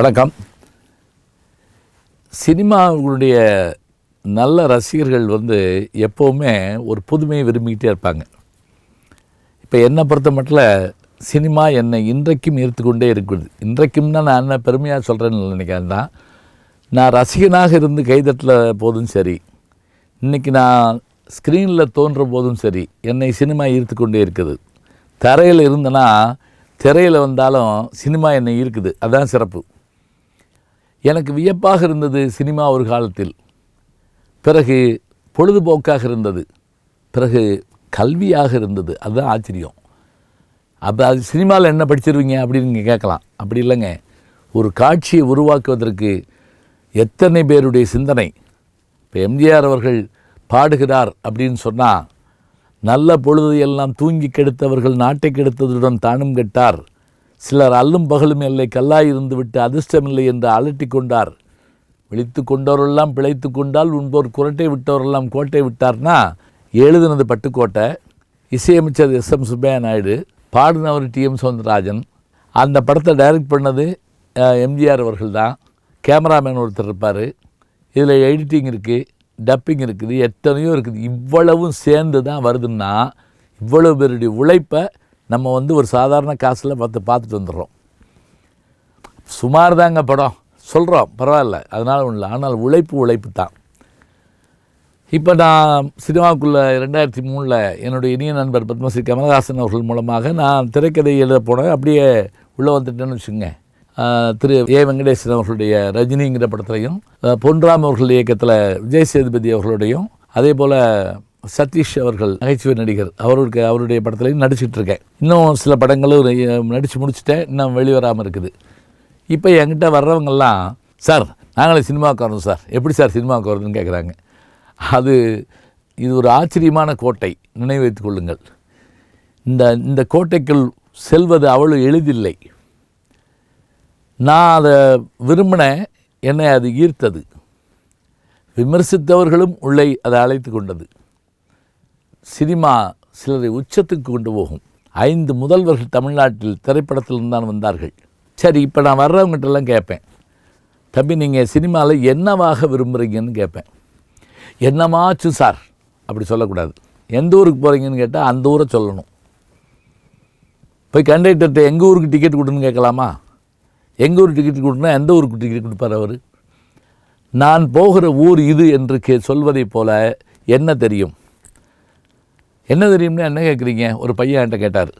வணக்கம். சினிமாவுடைய நல்ல ரசிகர்கள் வந்து எப்போவுமே ஒரு புதுமையை விரும்பிக்கிட்டே இருப்பாங்க. இப்போ என்னை பொறுத்த மட்டும் சினிமா என்னை இன்றைக்கும் ஈர்த்து கொண்டே இருக்குது. இன்றைக்கும்னா நான் என்ன பெருமையாக சொல்கிறேன்னு நினைக்கிறேன் தான். நான் ரசிகனாக இருந்து கைதட்டில் போதும் சரி. இன்றைக்கி நான் ஸ்க்ரீனில் தோன்ற போதும் சரி. என்னை சினிமா ஈர்த்து கொண்டே இருக்குது. தரையில் இருந்தனா திரையில் வந்தாலும் சினிமா என்னை ஈர்க்குது. அதுதான் சிறப்பு. எனக்கு வியப்பாக இருந்தது சினிமா ஒரு காலத்தில். பிறகு பொழுதுபோக்காக இருந்தது. பிறகு கல்வியாக இருந்தது. அதுதான் ஆச்சரியம். அப்போ அது சினிமாவில் என்ன படிச்சிருவீங்க அப்படின்னு நீங்கள் கேட்கலாம். அப்படி இல்லைங்க. ஒரு காட்சியை உருவாக்குவதற்கு எத்தனை பேருடைய சிந்தனை. இப்போ எம்ஜிஆர் அவர்கள் பாடுகிறார் அப்படின்னு சொன்னால் நல்ல பொழுது எல்லாம் தூங்கி கெடுத்தவர்கள் நாட்டை கெடுத்ததுடன் தானும் கெட்டார். சிலர் அல்லும் பகலும் இல்லை கல்லாய் இருந்து விட்டு அதிர்ஷ்டமில்லை என்று அலட்டி கொண்டார். விழித்து கொண்டவரெல்லாம் பிழைத்து கொண்டால் உண்போர் குரட்டை விட்டவரெல்லாம் கோட்டை விட்டார்னா? எழுதினது பட்டுக்கோட்டை. இசையமைச்சது எஸ். எம். சுப்பையா நாயுடு பாடினவர் டி. எம். சவுந்தரராஜன். அந்த படத்தை டைரக்ட் பண்ணது எம்ஜிஆர் அவர்கள் தான் கேமராமேன் ஒருத்தர் இருப்பார். இதில் எடிட்டிங் இருக்குது டப்பிங் இருக்குது எத்தனையோ இருக்குது. இவ்வளவும் சேர்ந்து தான் வருதுன்னா இவ்வளவு பேருடைய உழைப்பை நம்ம வந்து ஒரு சாதாரண காசில் பார்த்து பார்த்துட்டு வந்துடுறோம். சுமார் தாங்க படம். சொல்கிறோம் பரவாயில்ல. அதனால் ஒன்றும் இல்லை ஆனால் உழைப்பு உழைப்பு தான். இப்போ நான் சினிமாவுக்குள்ளே ரெண்டாயிரத்தி மூணில் என்னுடைய இனிய நண்பர் பத்மஸ்ரீ கமலஹாசன் அவர்கள் மூலமாக நான் திரைக்கதை எழுத போனேன். அப்படியே உள்ளே வந்துட்டேன்னு வச்சுங்க திரு ஏ வெங்கடேசன் அவர்களுடைய ரஜினிங்கிற படத்துலையும் பொன்ராம் அவர்கள் இயக்கத்தில் விஜய் சேதுபதி அவர்களுடையும் அதே போல் சதீஷ் அவர்கள் நகைச்சுவை நடிகர் அவருக்கு அவருடைய படத்துலையும் நடிச்சிட்டு இருக்கேன் இன்னும் சில படங்களும் நடித்து முடிச்சுட்டேன் இன்னும் வெளிவராமல் இருக்குது. இப்போ என்கிட்ட வர்றவங்கெல்லாம் சார் நாங்களே சினிமாவுக்கு வரணும் சார். எப்படி சார் சினிமாவுக்கு வரணும்னு கேட்குறாங்க அது இது ஒரு ஆச்சரியமான கோட்டை. நினைவு வைத்துக் கொள்ளுங்கள். இந்த இந்த கோட்டைக்குள் செல்வது அவ்வளவு எளிதில்லை. நான் அதை விரும்பினேன் என்னை அது ஈர்த்தது. விமர்சித்தவர்களும் உள்ளே அதை அழைத்து கொண்டது. சினிமா சிலரை உச்சத்துக்கு கொண்டு போகும். ஐந்து முதல்வர்கள் தமிழ்நாட்டில் திரைப்படத்திலிருந்து தான் வந்தார்கள். சரி இப்போ நான் வர்றவங்ககிட்டலாம் கேட்பேன். தம்பி நீங்கள் சினிமாவில் என்னவாக விரும்புகிறீங்கன்னு கேட்பேன். என்னமாச்சும் சார் அப்படி சொல்லக்கூடாது. எந்த ஊருக்கு போகிறீங்கன்னு கேட்டால் அந்த ஊரை சொல்லணும். போய் கண்டக்டர்கிட்ட எங்கள் ஊருக்கு டிக்கெட் கொடுன்னு கேட்கலாமா? எங்கள் ஊருக்கு டிக்கெட் கொடுனா எந்த ஊருக்கு டிக்கெட் கொடுப்பார் அவர்? நான் போகிற ஊர் இது என்று கே சொல்வதைப் போல என்ன தெரியும்? என்ன தெரியும்னா என்ன கேட்குறீங்க? ஒரு பையன் என்கிட்ட கேட்டார்.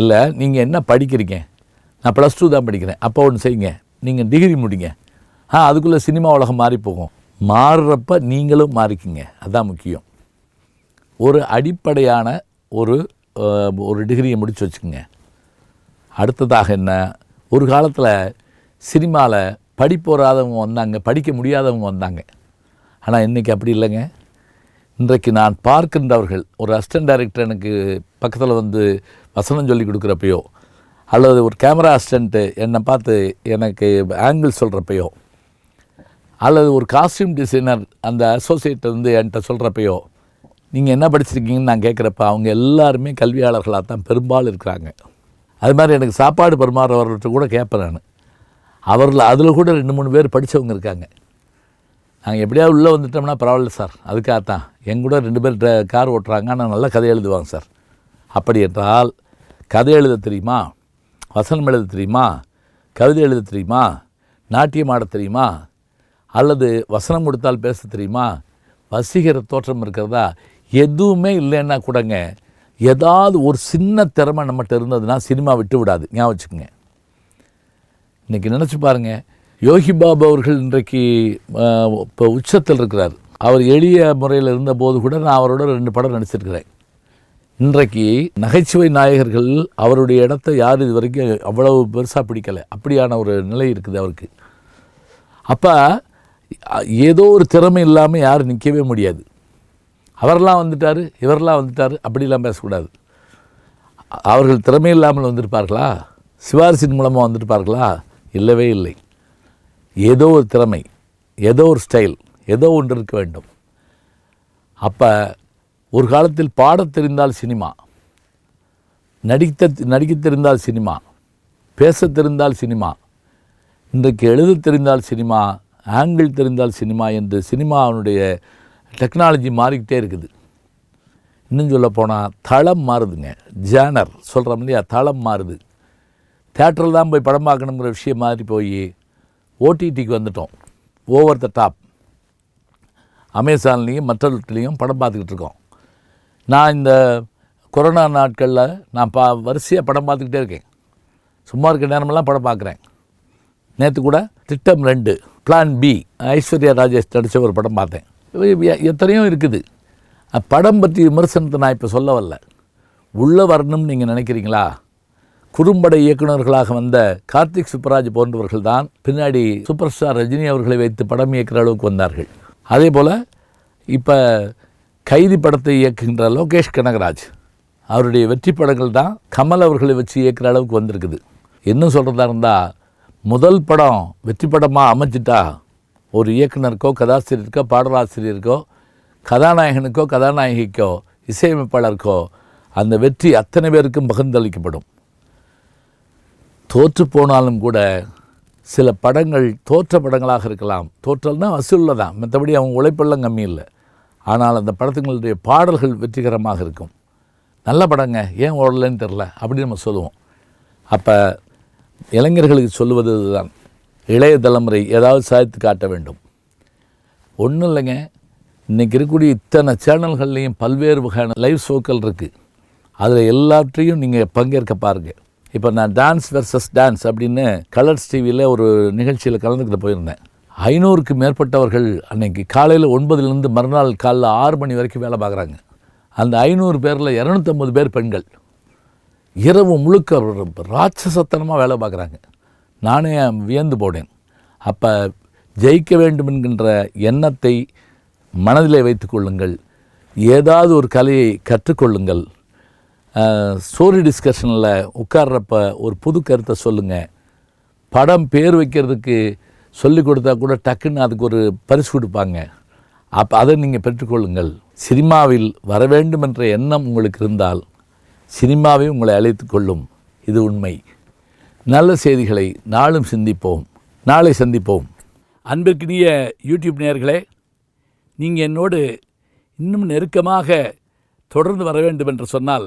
இல்லை நீங்கள் என்ன படிக்கிறீங்க? நான் ப்ளஸ் டூ தான் படிக்கிறேன். அப்போ ஒன்று செய்யுங்க. நீங்கள் டிகிரி முடிங்க. ஆ அதுக்குள்ளே சினிமா உலகம் மாறி போகும். மாறுறப்ப நீங்களும் மாறிக்கிங்க. அதுதான் முக்கியம். ஒரு அடிப்படையான ஒரு ஒரு டிகிரியை முடிச்சு வச்சுக்கோங்க. அடுத்ததாக என்ன? ஒரு காலத்தில் சினிமாவில் படிப்பு வராதவங்க வந்தாங்க படிக்க முடியாதவங்க வந்தாங்க. ஆனால் இன்றைக்கி அப்படி இல்லைங்க. இன்றைக்கு நான் பார்க்கின்றவர்கள் ஒரு அசிஸ்டன்ட் டைரக்டர் எனக்கு பக்கத்தில் வந்து வசனம் சொல்லி கொடுக்குறப்பையோ அல்லது ஒரு கேமரா அசிஸ்டண்ட்டு என்னை பார்த்து எனக்கு ஆங்கிள் சொல்கிறப்பையோ அல்லது ஒரு காஸ்டியூம் டிசைனர் அந்த அசோசியேட் வந்து என்கிட்ட சொல்கிறப்பையோ நீங்கள் என்ன படிச்சிருக்கீங்கன்னு நான் கேட்குறப்ப அவங்க எல்லாருமே கல்வியாளர்களாக தான் பெரும்பாலும் இருக்கிறாங்க. அது மாதிரி எனக்கு சாப்பாடு பரிமாறுறவர்கள்ட்ட கூட கேட்பேன் நான். அவர்கள் அதில் கூட ரெண்டு மூணு பேர் படித்தவங்க இருக்காங்க. நாங்கள் எப்படியாவது உள்ளே வந்துட்டோம்னா பரவாயில்ல சார். அதுக்காகத்தான் என் கூட ரெண்டு பேர் கார் ஓட்டுறாங்க. ஆனால் நல்லா கதை எழுதுவாங்க சார். அப்படி என்றால் கதை எழுத தெரியுமா? வசனம் எழுத தெரியுமா? கவிதை எழுத தெரியுமா? நாட்டியம் ஆட தெரியுமா? அல்லது வசனம் கொடுத்தால் பேச தெரியுமா? வசீகர தோற்றம் இருக்கிறதா? எதுவுமே இல்லைன்னா கூடங்க ஏதாவது ஒரு சின்ன திறமை நம்மகிட்ட இருந்ததுன்னா சினிமா விட்டு விடாது. ஞாபகம் வச்சுக்கோங்க. இன்றைக்கி நினச்சி பாருங்கள் யோகி பாபு அவர்கள் இன்றைக்கு இப்போ உச்சத்தில் இருக்கிறார். அவர் எளிய முறையில் இருந்தபோது கூட நான் அவரோட ரெண்டு படம் நடிச்சிருக்கிறேன். இன்றைக்கு நகைச்சுவை நாயகர்கள் அவருடைய இடத்த யார் இது வரைக்கும் அவ்வளவு பெருசாக பிடிக்கலை. அப்படியான ஒரு நிலை இருக்குது அவருக்கு. அப்போ ஏதோ ஒரு திறமை இல்லாமல் யாரும் நிற்கவே முடியாது. அவரெல்லாம் வந்துட்டார் இவரெல்லாம் வந்துட்டார் அப்படிலாம் பேசக்கூடாது. அவர்கள் திறமை இல்லாமல் வந்திருப்பார்களா? சிவாரிசின் மூலமாக வந்திருப்பார்களா? இல்லவே இல்லை. ஏதோ ஒரு திறமை ஏதோ ஒரு ஸ்டைல் ஏதோ ஒன்று இருக்க வேண்டும். அப்போ ஒரு காலத்தில் பாடத் தெரிந்தால் சினிமா நடித்த நடிக்க தெரிந்தால் சினிமா பேசத் தெரிந்தால் சினிமா இன்றைக்கு எழுத தெரிந்தால் சினிமா ஆங்கிள் தெரிந்தால் சினிமா என்று சினிமாவினுடைய டெக்னாலஜி மாறிக்கிட்டே இருக்குது. இன்னும் சொல்ல போனால் தளம் மாறுதுங்க. ஜேனர் சொல்கிறோம் இல்லையா? தளம் மாறுது. தேட்டரில் தான் போய் படம் பார்க்கணுங்கிற விஷயம் மாதிரி போய் ஓடிடிக்கு வந்துட்டோம். ஓவர் த டாப் அமேசான்லேயும் மற்றவற்றிலையும் படம் பார்த்துக்கிட்டு இருக்கோம். நான் இந்த கொரோனா நாட்களில் நான் பா வரிசையாக படம் பார்த்துக்கிட்டே இருக்கேன். சும்மா இருக்க நேரமெல்லாம் படம் பார்க்குறேன். நேற்று கூட திட்டம் ரெண்டு பிளான் பி ஐஸ்வர்யா ராஜேஷ் நடித்த ஒரு படம் பார்த்தேன். எத்தனையும் எத்தனையோ இருக்குது. படம் பற்றி விமர்சனத்தை நான் இப்போ சொல்ல வரல. உள்ளே வரணும்னு நீங்கள் நினைக்கிறீங்களா? குறும்பட இயக்குனர்களாக வந்த கார்த்திக் சுப்பராஜ் போன்றவர்கள் தான் பின்னாடி சூப்பர் ஸ்டார் ரஜினி அவர்களை வைத்து படம் இயக்கிற அளவுக்கு வந்தார்கள். அதே போல் இப்போ கைதி படத்தை இயக்குகின்ற லோகேஷ் கனகராஜ் அவருடைய வெற்றி படங்கள் தான் கமல் அவர்களை வச்சு இயக்கிற அளவுக்கு வந்திருக்குது. இன்னும் சொல்கிறதா இருந்தால் முதல் படம் வெற்றி படமாக அமைச்சிட்டா ஒரு இயக்குனருக்கோ கதாசிரியருக்கோ பாடலாசிரியருக்கோ கதாநாயகனுக்கோ கதாநாயகிக்கோ இசையமைப்பாளருக்கோ அந்த வெற்றி அத்தனை பேருக்கும் பகிர்ந்தளிக்கப்படும் தோற்று போனாலும் கூட சில படங்கள் தோற்ற படங்களாக இருக்கலாம். தோற்றல்னா வசூலில் தான். மற்றபடி அவங்க உழைப்பெல்லாம் கம்மி இல்லை. ஆனால் அந்த படத்துங்களுடைய பாடல்கள் வெற்றிகரமாக இருக்கும். நல்ல படங்க. ஏன் ஓடலைன்னு தெரில அப்படின்னு நம்ம சொல்லுவோம். அப்போ இளைஞர்களுக்கு சொல்லுவது இதுதான். இளைய தலைமுறை ஏதாவது சாதித்து காட்ட வேண்டும். ஒன்றும் இல்லைங்க. இன்றைக்கி இருக்கக்கூடிய இத்தனை சேனல்கள்லேயும் பல்வேறு வகையான லைவ் ஷோக்கள் இருக்குது அதில் எல்லாத்தையும் நீங்கள் பங்கேற்க பாருங்கள் இப்போ நான் டான்ஸ் வெர்சஸ் டான்ஸ் அப்படின்னு கலர்ஸ் டிவியில் ஒரு நிகழ்ச்சியில் கலந்துக்கிட்டு போயிருந்தேன். ஐநூறுக்கு மேற்பட்டவர்கள் அன்னைக்கு காலையில் ஒன்பதுலேருந்து மறுநாள் காலைல ஆறு மணி வரைக்கும் வேலை பார்க்குறாங்க. அந்த ஐநூறு பேரில் இரநூத்தம்பது பேர் பெண்கள். இரவு முழுக்க ராட்சசத்தனமாக வேலை பார்க்குறாங்க. நானே வியந்து போனேன். அப்போ ஜெயிக்க வேண்டும் என்கின்ற எண்ணத்தை மனதிலே வைத்துக்கொள்ளுங்கள் ஏதாவது ஒரு கலையை கற்றுக்கொள்ளுங்கள். ஸ்டோரி டிஸ்கஷனில் உட்கார்றப்ப ஒரு புது கருத்தை சொல்லுங்கள் படம் பேர் வைக்கிறதுக்கு சொல்லி கொடுத்தா கூட டக்குன்னு அதுக்கு ஒரு பரிசு கொடுப்பாங்க. அப்போ அதை நீங்கள் பெற்றுக்கொள்ளுங்கள். சினிமாவில் வர வேண்டும் என்ற எண்ணம் உங்களுக்கு இருந்தால் சினிமாவே உங்களை அழைத்து கொள்ளும். இது உண்மை. நல்ல செய்திகளை நாளும் சிந்திப்போம். நாளை சந்திப்போம். அன்பிற்கினிய யூடியூப் நேயர்களே நீங்கள் என்னோடு இன்னும் நெருக்கமாக தொடர்ந்து வர வேண்டும் என்று சொன்னால்